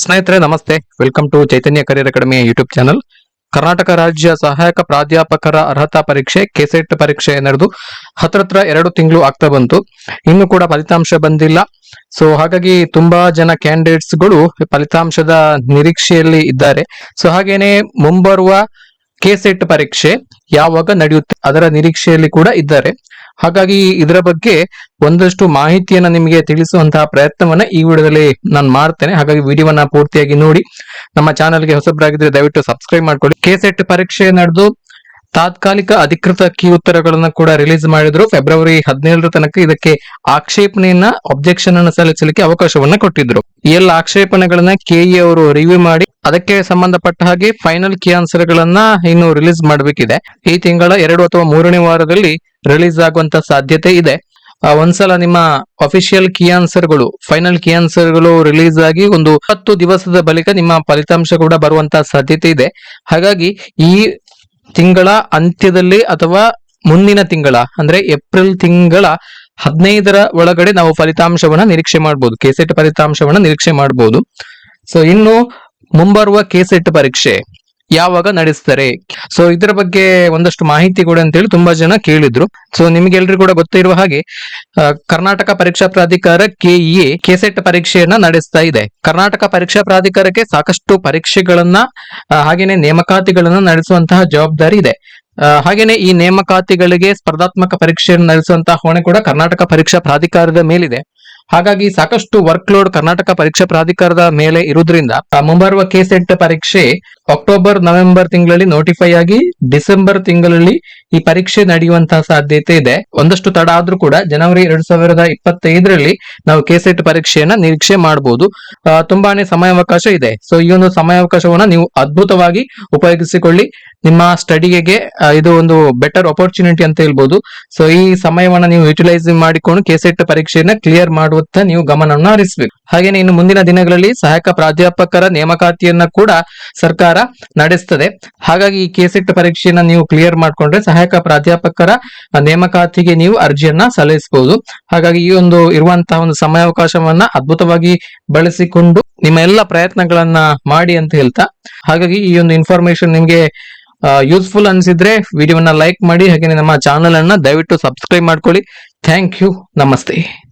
ಸ್ನೇಹಿತರೆ, ನಮಸ್ತೆ. Welcome to Chaitanya career academy YouTube channel Karnataka ರಾಜ್ಯ ಸಹಾಯಕ ಪ್ರಾಧ್ಯಾಪಕರ ಅರ್ಹತಾ ಪರೀಕ್ಷೆ, ಕೆಸೆಟ್ ಪರೀಕ್ಷೆ ನಡೆದು ಹತ್ರತ್ರ ಎರಡು ತಿಂಗಳು ಆಗ್ತಾ ಬಂತು. ಇನ್ನು ಕೂಡ ಫಲಿತಾಂಶ ಬಂದಿಲ್ಲ. ಸೊ ಹಾಗಾಗಿ ತುಂಬಾ ಜನ ಕ್ಯಾಂಡಿಡೇಟ್ಸ್ಗಳು ಫಲಿತಾಂಶದ ನಿರೀಕ್ಷೆಯಲ್ಲಿ ಇದ್ದಾರೆ. ಸೊ ಹಾಗೇನೆ ಮುಂಬರುವ ಕೆಸೆಟ್ ಪರೀಕ್ಷೆ ಯಾವಾಗ ನಡೆಯುತ್ತೆ ಅದರ ನಿರೀಕ್ಷೆಯಲ್ಲಿ ಕೂಡ ಇದ್ದಾರೆ. ಹಾಗಾಗಿ ಇದರ ಬಗ್ಗೆ ಒಂದಷ್ಟು ಮಾಹಿತಿಯನ್ನ ನಿಮಗೆ ತಿಳಿಸುವಂತಹ ಪ್ರಯತ್ನವನ್ನ ಈ ವಿಡಿಯೋದಲ್ಲಿ ನಾನು ಮಾಡ್ತೇನೆ. ಹಾಗಾಗಿ ವಿಡಿಯೋವನ್ನ ಪೂರ್ತಿಯಾಗಿ ನೋಡಿ. ನಮ್ಮ ಚಾನಲ್ಗೆ ಹೊಸಬ್ರಾಗಿದ್ರೆ ದಯವಿಟ್ಟು ಸಬ್ಸ್ಕ್ರೈಬ್ ಮಾಡ್ಕೊಳ್ಳಿ. ಕೆಸೆಟ್ ಪರೀಕ್ಷೆ ನಡೆದು ತಾತ್ಕಾಲಿಕ ಅಧಿಕೃತ ಕೀ ಉತ್ತರಗಳನ್ನು ಕೂಡ ರಿಲೀಸ್ ಮಾಡಿದ್ರು. ಫೆಬ್ರವರಿ ಹದಿನೇಳರ ತನಕ ಇದಕ್ಕೆ ಆಕ್ಷೇಪಣೆಯನ್ನ ಅಬ್ಜೆಕ್ಷನ್ ಅನ್ನು ಸಲ್ಲಿಸಲಿಕ್ಕೆ ಅವಕಾಶವನ್ನ ಕೊಟ್ಟಿದ್ರು. ಈ ಎಲ್ಲ ಆಕ್ಷೇಪಣೆಗಳನ್ನ ಕೆಇ ಅವರು ರಿವ್ಯೂ ಮಾಡಿ, ಅದಕ್ಕೆ ಸಂಬಂಧಪಟ್ಟ ಹಾಗೆ ಫೈನಲ್ ಕೀ ಆನ್ಸರ್ ಗಳನ್ನ ಇನ್ನು ರಿಲೀಸ್ ಮಾಡಬೇಕಿದೆ. ಈ ತಿಂಗಳ ಎರಡು ಅಥವಾ ಮೂರನೇ ವಾರದಲ್ಲಿ ರಿಲೀಸ್ ಆಗುವಂತ ಸಾಧ್ಯತೆ ಇದೆ. ಒಂದ್ಸಲ ನಿಮ್ಮ ಅಫಿಷಿಯಲ್ ಕೀ ಆನ್ಸರ್ಗಳು ಫೈನಲ್ ಕೀ ಆನ್ಸರ್ಗಳು ರಿಲೀಸ್ ಆಗಿ ಒಂದು ಹತ್ತು ದಿವಸದ ಬಳಿಕ ನಿಮ್ಮ ಫಲಿತಾಂಶ ಕೂಡ ಬರುವಂತ ಸಾಧ್ಯತೆ ಇದೆ. ಹಾಗಾಗಿ ಈ ತಿಂಗಳ ಅಂತ್ಯದಲ್ಲಿ ಅಥವಾ ಮುಂದಿನ ತಿಂಗಳ, ಅಂದ್ರೆ ಏಪ್ರಿಲ್ ತಿಂಗಳ ಹದಿನೈದರ ಒಳಗಡೆ ನಾವು ಫಲಿತಾಂಶವನ್ನ ನಿರೀಕ್ಷೆ ಮಾಡಬಹುದು ಕೆಸೆಟ್ ಫಲಿತಾಂಶವನ್ನ ನಿರೀಕ್ಷೆ ಮಾಡಬಹುದು ಸೊ ಇನ್ನು ಮುಂಬರುವ ಕೆಸೆಟ್ ಪರೀಕ್ಷೆ. ಯಾವಾಗ ನಡೆಸ್ತಾರೆ. ಸೊ ಇದರ ಬಗ್ಗೆ ಒಂದಷ್ಟು ಮಾಹಿತಿ ಕೂಡ ಅಂತೇಳಿ ತುಂಬಾ ಜನ ಕೇಳಿದ್ರು. ಸೊ ನಿಮ್ಗೆಲ್ರಿಗೂ ಕೂಡ ಗೊತ್ತಿರುವ ಹಾಗೆ ಕರ್ನಾಟಕ ಪರೀಕ್ಷಾ ಪ್ರಾಧಿಕಾರ ಕೆಇಎ ಕೆಸೆಟ್ ಪರೀಕ್ಷೆಯನ್ನ ನಡೆಸ್ತಾ ಇದೆ. ಕರ್ನಾಟಕ ಪರೀಕ್ಷಾ ಪ್ರಾಧಿಕಾರಕ್ಕೆ ಸಾಕಷ್ಟು ಪರೀಕ್ಷೆಗಳನ್ನ ಹಾಗೇನೆ ನೇಮಕಾತಿಗಳನ್ನ ನಡೆಸುವಂತಹ ಜವಾಬ್ದಾರಿ ಇದೆ. ಹಾಗೇನೆ ಈ ನೇಮಕಾತಿಗಳಿಗೆ ಸ್ಪರ್ಧಾತ್ಮಕ ಪರೀಕ್ಷೆಯನ್ನು ನಡೆಸುವಂತಹ ಹೊಣೆ ಕೂಡ ಕರ್ನಾಟಕ ಪರೀಕ್ಷಾ ಪ್ರಾಧಿಕಾರದ ಮೇಲಿದೆ. ಹಾಗಾಗಿ ಸಾಕಷ್ಟು ವರ್ಕ್ ಲೋಡ್ ಕರ್ನಾಟಕ ಪರೀಕ್ಷಾ ಪ್ರಾಧಿಕಾರದ ಮೇಲೆ ಇರುವುದರಿಂದ ಮುಂಬರುವ ಕೆಸೆಟ್ ಪರೀಕ್ಷೆ ಅಕ್ಟೋಬರ್ ನವೆಂಬರ್ ತಿಂಗಳಲ್ಲಿ ನೋಟಿಫೈ ಆಗಿ ಡಿಸೆಂಬರ್ ತಿಂಗಳಲ್ಲಿ ಈ ಪರೀಕ್ಷೆ ನಡೆಯುವಂತಹ ಸಾಧ್ಯತೆ ಇದೆ. ಒಂದಷ್ಟು ತಡ ಆದ್ರೂ ಕೂಡ ಜನವರಿ ಎರಡ್ ಸಾವಿರದ ಇಪ್ಪತ್ತೈದರಲ್ಲಿ ನಾವು ಕೆಸೆಟ್ ಪರೀಕ್ಷೆಯನ್ನ ನಿರೀಕ್ಷೆ ಮಾಡಬಹುದು ತುಂಬಾನೇ ಸಮಯಾವಕಾಶ ಇದೆ. ಸೊ ಈ ಒಂದು ಸಮಯಾವಕಾಶವನ್ನ ನೀವು ಅದ್ಭುತವಾಗಿ ಉಪಯೋಗಿಸಿಕೊಳ್ಳಿ. ನಿಮ್ಮ ಸ್ಟಡಿಗೆ ಇದು ಒಂದು ಬೆಟರ್ ಅಪರ್ಚುನಿಟಿ ಅಂತ ಹೇಳ್ಬೋದು. ಸೊ ಈ ಸಮಯವನ್ನ ನೀವು ಯುಟಿಲೈಸ್ ಮಾಡಿಕೊಂಡು ಕೆಸೆಟ್ ಪರೀಕ್ಷೆಯನ್ನ ಕ್ಲಿಯರ್ ಮಾಡುವಂತ ನೀವು ಗಮನವನ್ನು ಹರಿಸಬೇಕು. ಹಾಗೇನೆ ಇನ್ನು ಮುಂದಿನ ದಿನಗಳಲ್ಲಿ ಸಹಾಯಕ ಪ್ರಾಧ್ಯಾಪಕರ ನೇಮಕಾತಿಯನ್ನ ಕೂಡ ಸರ್ಕಾರ ನಡೆಸ್ತದೆ. ಹಾಗಾಗಿ ಈ ಕೆಸೆಟ್ ಪರೀಕ್ಷೆಯನ್ನ ನೀವು ಕ್ಲಿಯರ್ ಮಾಡ್ಕೊಂಡ್ರೆ ಸಹಾಯಕ ಪ್ರಾಧ್ಯಾಪಕರ ನೇಮಕಾತಿಗೆ ನೀವು ಅರ್ಜಿಯನ್ನ ಸಲ್ಲಿಸಬಹುದು ಹಾಗಾಗಿ ಈ ಒಂದು ಇರುವಂತಹ ಒಂದು ಸಮಯಾವಕಾಶವನ್ನ ಅದ್ಭುತವಾಗಿ ಬಳಸಿಕೊಂಡು ನಿಮ್ಮ ಎಲ್ಲ ಪ್ರಯತ್ನಗಳನ್ನ ಮಾಡಿ ಅಂತ ಹೇಳ್ತಾ, ಹಾಗಾಗಿ ಈ ಒಂದು ಇನ್ಫಾರ್ಮೇಶನ್ ನಿಮ್ಗೆ ಯೂಸ್ಫುಲ್ ಅನ್ಸಿದ್ರೆ ವಿಡಿಯೋವನ್ನ ಲೈಕ್ ಮಾಡಿ ಹಾಗೆ ನಮ್ಮ ಚಾನಲ್ ಅನ್ನ ದಯವಿಟ್ಟು ಸಬ್ಸ್ಕ್ರೈಬ್ ಮಾಡ್ಕೊಳ್ಳಿ. ಥ್ಯಾಂಕ್ ಯು ನಮಸ್ತೆ.